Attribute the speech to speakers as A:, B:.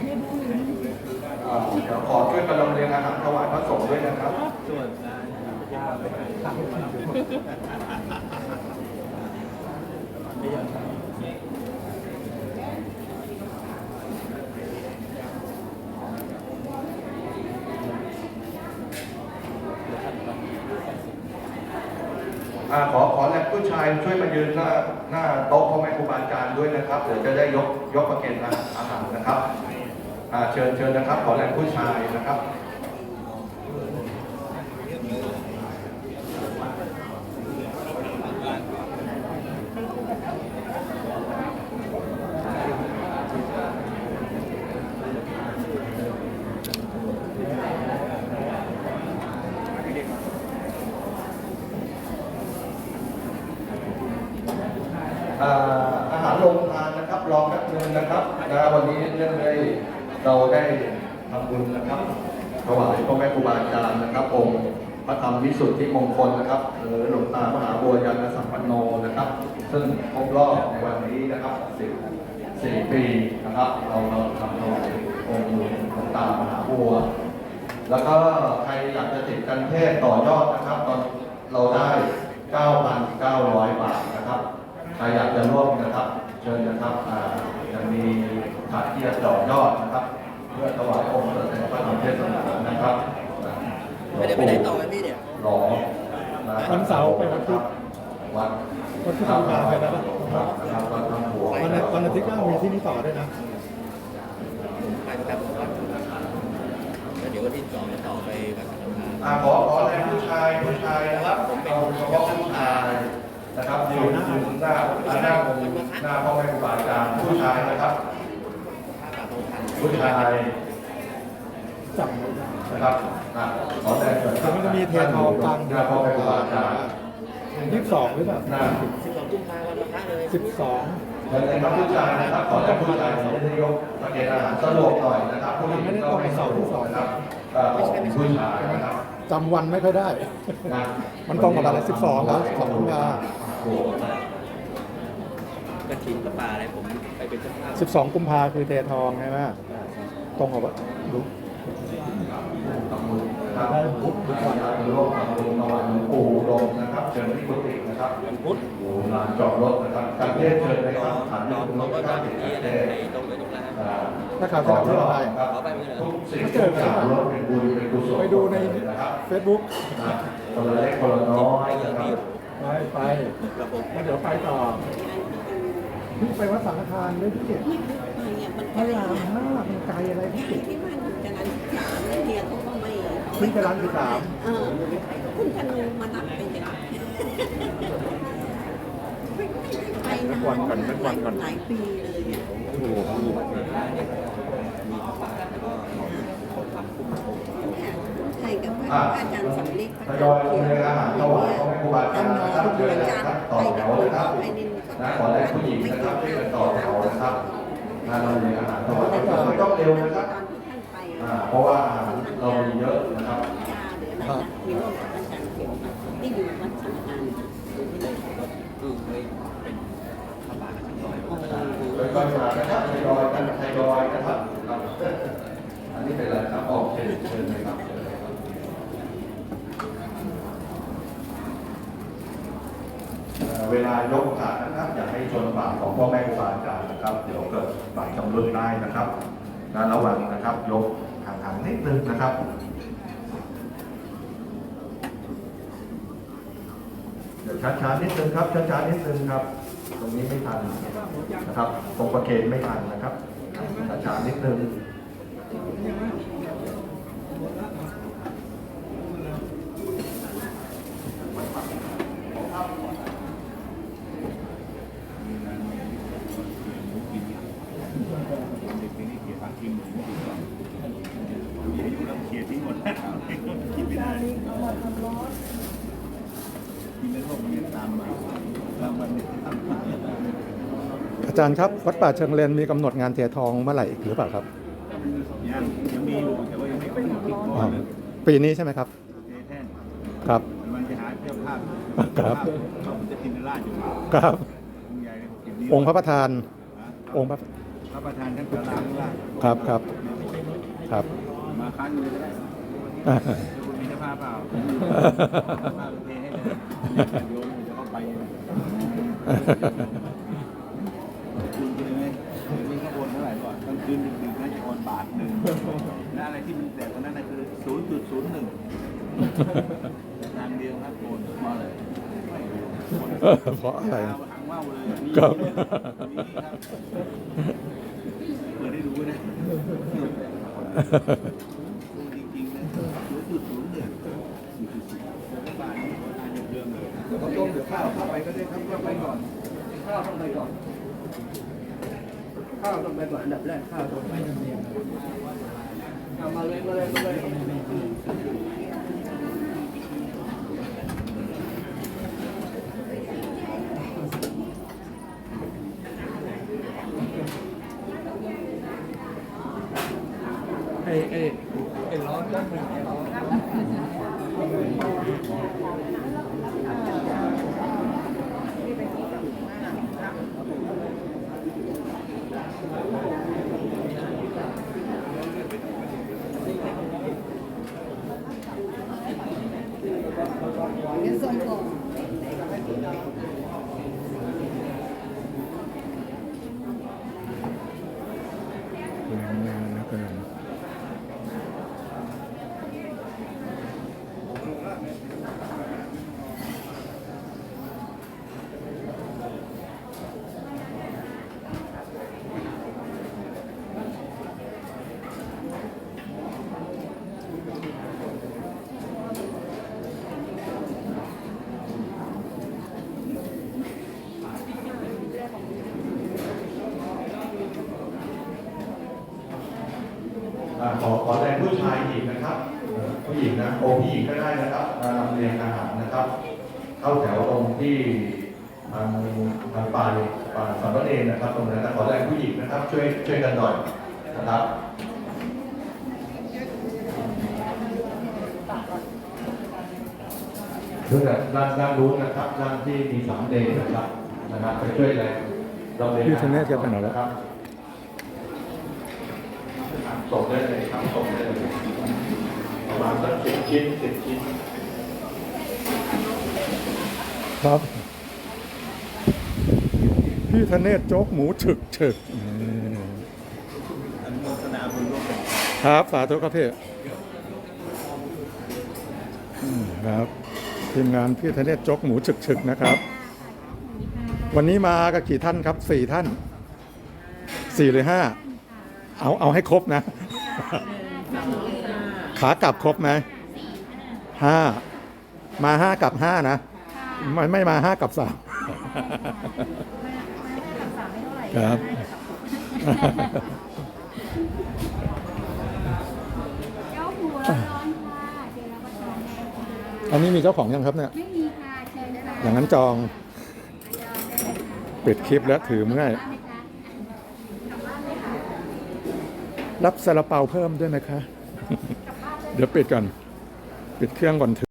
A: เดี๋ยวขอช่วยกันลำเลียงอาหารถวายพระสงฆ์ด้วยนะครับอ่าขอขอแลบผู้ชายช่วยมายืนหน้าหน้าโต๊ะพ่อแม่ครูบาอาจารย์ด้วยนะครับเดี๋ยวจะได้ยกยกประเคนอาหารนะครับ เชิญเชิญนะครับ ขอแลบผู้ชายนะครับอาอาหารโรงทานนะครับ รองแป๊บนึงนะครับนะวันนี้เรื่องได้ เราได้ทำบุญนะครับถวายพ่อแม่ครูบาอาจารย์นะครับองค์พระธรรมวิสุทธิมงคลนะครับหรือหลวงตามหาบัวยานสัมปันโนนะครับ ซึ่งครบรอบในวันนี้นะครับสิบสี่ปีนะครับ เราเราทำถวายองค์หลวงตามหาบัว แล้วก็ใครอยากจะติดกันเทศต่อยอดนะครับ ตอนเราได้ 9,900 บาทนะครับ ใครอยากจะร่วมนะครับ เชิญนะครับอ่ายังมี ขาดที่จะต่อยอดนะครับ เพื่อถวายองค์พระเดชพระธรรมเทศนานะครับ
B: ไม่ได้ไปไหนต่อกันพี่เนี่ย
A: หลอนะคบ
C: วันเสาร์ไปวันพุธ
A: วัน
C: วันพุธทำงานไปแล้วนะ
A: นะครับวันทำหัว
C: วันอาวันอาทิตย์ก็มีที่นี่ต่อด้วยนะ
B: ไปแบบวัดแล้วเดี๋ยววันที่สองจะต่อไปวัดสังฆทาน
A: อ่าขอขอแรงผู้ชายผู้ชายนะครับผมเป็นเฉพาะผู้ชายนะครับยืนยืนหน้าหน้าผมหน้าพ่อแม่ครูบาอาจารย์ผู้ชายนะครับ
B: พระป่าโพธิ์ทัน
A: ผู้ชาย
C: จับ
A: นะครับอะขอแรงเกิด
C: เดี๋ยวมันจะมีเททองกลาง
A: หน้าพ่อแม่ครูบาอาจารย์
C: ยี่สิบสองหรือเปล่า
A: หน้า
B: สิบสองกุมภาพันธ์วันพระเลย
C: สิบสอง
A: เชิญเลยครับผู้ชายนะครับ ขอแรงผู้ชายผมจะยกประเกณฑ์อาหารสะดวกหน่อยนะครับผู้หญิงก็ไม่สองนะครับเอ่อของผู้ชายนะครับ
C: จำวันไม่ค่อยได้
A: นะ
C: มันตรงกับอะไร12แล้ว12กุมภา
A: โอ้โห
B: กระถิ่นประปาอะไรผมไปเป็นเจ้าภาพ
C: สิบสองกุมภาคือเททองใช่ไหม ตรงกับว่าดู
A: ทำบุญนะครับทุกทุกวันเราจะร่วมทำบุญถวายหลวงปู่อุดมนะครับ เชิญที่กุฏินะครับ
B: วันพุธ
A: อยู่ลานจอดรถนะครับการเทศเชิญเลย
B: ร
A: ค
B: อ
A: รับฐาน
B: รอ
A: ตรง
B: รอ
A: นี้
B: ก็
A: ก็
B: ตาม
A: ติด
B: ที่
A: เท
B: อะไร
A: ศ
B: ในตรงไปตรงนั้น
A: อ่า
C: ถ้าข่าวจะทำอะไร
A: ครับ
B: ขอไปไม่ได้
A: ทุกสิ่งทุกอย่างล้วนเป็นบุญเป็นกุศล
C: ไปดูใน
A: นะครับ
C: เฟซบุ๊ก
A: นะคนละเล็กคนละน้อยนะครับ
C: ไปไป
B: กระผม
C: แล้วเดี๋ยวไปต่อพี่ไปวัดสังฆทานด้วยพี่
D: เนี่ยมัน
C: พระรามห้ามันไกลอะไรพี่
D: ที่บ้านอยู่จรัญสามเดียเขาก็ไม่
C: ขึ้นจรัญสาม
D: เออคุณธนูมานับเป็นเด็กไปนานหลายปีเลยเนี่ย
B: มีพระป่าแล้วก็เขาทำคุ้มครอง
D: ใช่กับ
A: อะ
D: อาจารย์สำลิด
A: ทยอยลงเลยอาหารถวายพ่อแม่ครูบาอาจารย์นะครับเชิญนะครับต่อแถวนะครับนะขอแรงผู้หญิงนะครับที่ต่อแถวนะครับ นะเราเลยอาหารถวายไม่ต้องเร็วนะครับ
D: ตอนที่ท่านไป
A: อ่าเพราะว่าอาหารเรามีเยอะนะครับ
D: ยาหรืออะไรนะมีร่วมกับอาจารย์เขียวที่อยู่วัดสังฆทาน
B: คือไม่เป็นพระป่าทั้งร้อย
A: ค่อยๆมานะครับทยอยกันทยอยนะครับครับ อันนี้เป็นอะไรครับออกเชิญเชิญเลยครับเชิญเลยครับ เวลายกขานะครับ อย่าให้ชนปากของพ่อแม่ครูบาอาจารย์นะครับ เดี๋ยวเกิดปากชำรุดได้นะครับนะระวังนะครับ ยกห่างๆนิดนึงนะครับเดี๋ยวช้าๆนิดนึงครับช้าๆนิดนึงครับ ตรงนี้ไม่ทันนะครับตรงประเคนไม่ทันนะครับช้าๆนิดนึง
C: อาจารย์ครับ วัดป่าเชิงเลนมีกำหนดงานเททองเมื่อไหร่อีกหรือเปล่าครับ
E: ยังยังมีอยู่แต่ว่ายังไม่กำหนดที่
C: อ๋อปีนี้ใช่ไหมครับ
E: เทแท่น
C: ครับ
E: มันจะหาเจ้าภาพ
C: ครับ
E: เขาจะจินตราชอยู่
C: ครับ
E: องค์ใหญ่เลยหกสิบนิ้ว
C: องค์พระประธาน
E: ฮะ
C: องค์พระ
E: พระระประธานท่านประธานข้างล่าง
C: ครับครับครับ
E: มาค้างเลยก็ได้
C: อ่า
E: ถ้าคุณมีเจ้าภาพเปล่าภาพเทให้เลยโยมจะเข้าไปคุณกินไหมเดี๋ยวนี้ข้างบนเท่าไหร่ก่อนกลางคืนดึกๆน่าจะโอนบาทหนึ่งและอะไรที่มันแสบตรงนั้นน่ะคือศูนย์จุดศูนย์หนึ่งทางเดียวครับโอนมาเลยไม่โอน
C: เออเพราะอะไร
E: หางว่าวเลยมี
C: ครับ
E: มีครับเปิดให้ดูนะ บาทนี้ทานเขา
A: ต้มเดี๋ยวข้าวเข้าไปก็ได้ครับเข้าไปก่อน ข้าวต้องไปก่อน ข้าวต้องไปก่อนอันดับแรกข้าวต้องไปเอนมาเลยมาเลยมาเลย ไอ้ไอ้ไอ้ร้อนนั่นน่ะ
D: เดี๋ยวส่งก่อน
C: งานนะเกิน
A: อ่า ขอขอแรงผู้ชายอีกนะครับเอ่อผู้หญิงนะโอผู้หญิงก็ได้นะครับมาลำเลียงอาหารนะครับ เข้าแถวตรงที่ทางทางปลายปลายสามเณรนะครับ ตรงนั้นนะขอแรงผู้หญิงนะครับ ช่วยช่วยกันหน่อยนะครับเพื่อด้านด้านรู้นนะครับด้านที่มีสามเณรนะครับนะครับไปช่วยแรงลำเลียง
C: พี่ธเนศแกไปไหนแล้ว
A: ครับ ส่งได้เลยครับส่งได้เลยประมาณสักสิบชิ้นสิบชิ้น
C: ครับ พี่ธเนศโจ๊กหมูฉึกฉึกครับ สาธุครับพี่ครับทีมงานพี่ธเนศโจ๊กหมูฉึกฉึกนะครับ วันนี้มากับกี่ท่านครับสี่ท่านสี่หรือห้า เอาเอาให้ครบนะ ขากลับครบไหมห้ามาห้ากับห้านะ ไม่ไม่มาห้ากับสามครับ
F: เจ้าหัวร้อนค่ะเจรประทานแดงค่ะ
C: อันนี้มีเจ้าของยังครับเนี่ย
F: ไม่มีค่ะเชิญค่ะ
C: อย่างนั้นจอง
F: จองได้เลยค่ะ
C: ปิดคลิปแล้วถือเมื่อย
F: บ้านไหมคะกลับบ้านไหมคะ
C: รับซาลาเปาเพิ่มด้วยไหมคะ เดี๋ยวปิดก่อน ปิดเครื่องก่อนถือ